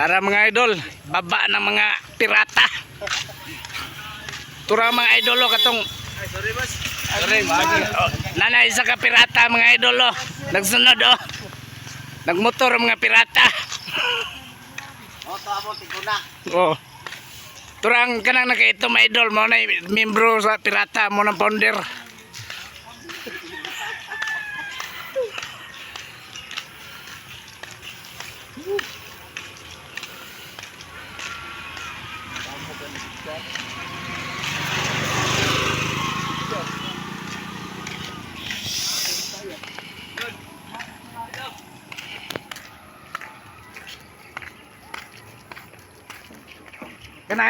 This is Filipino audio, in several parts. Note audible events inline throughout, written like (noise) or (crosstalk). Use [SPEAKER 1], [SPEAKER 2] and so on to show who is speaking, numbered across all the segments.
[SPEAKER 1] Para mga idol, baba ng mga pirata. Tura mga idolo oh, katong
[SPEAKER 2] sorry boss.
[SPEAKER 1] Sorry, oh, nanay isa ka pirata mga idolo. Oh. Nagsunod oh. Nagmotor mga pirata.
[SPEAKER 2] oh, tamo tiguna.
[SPEAKER 1] Oh. Turang kanang nakaito mga idol mo na eh, membro sa pirata mo ng founder. Kana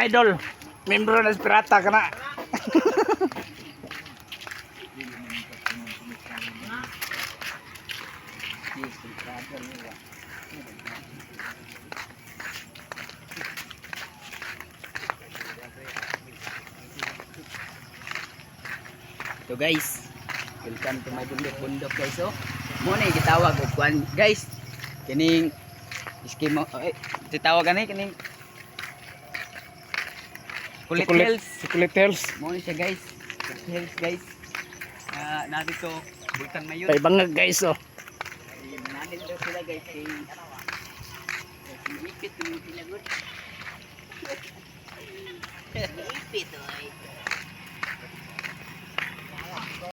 [SPEAKER 1] idol, membro ng pirata kana. (laughs) (laughs)
[SPEAKER 2] So guys, welcome to my bundok bundok guys oh. Mo na gitawag og kwan guys. Kining eskimo eh gitawag ani kining Kulit Hills.
[SPEAKER 1] Kulit Hills.
[SPEAKER 2] Mo ni siya guys. Kulit Hills guys. Ah, natin to Bulkan Mayon.
[SPEAKER 1] Kay bangag guys oh.
[SPEAKER 2] Nanin daw sila guys kay Ipit yung pinagot. Ipit oh.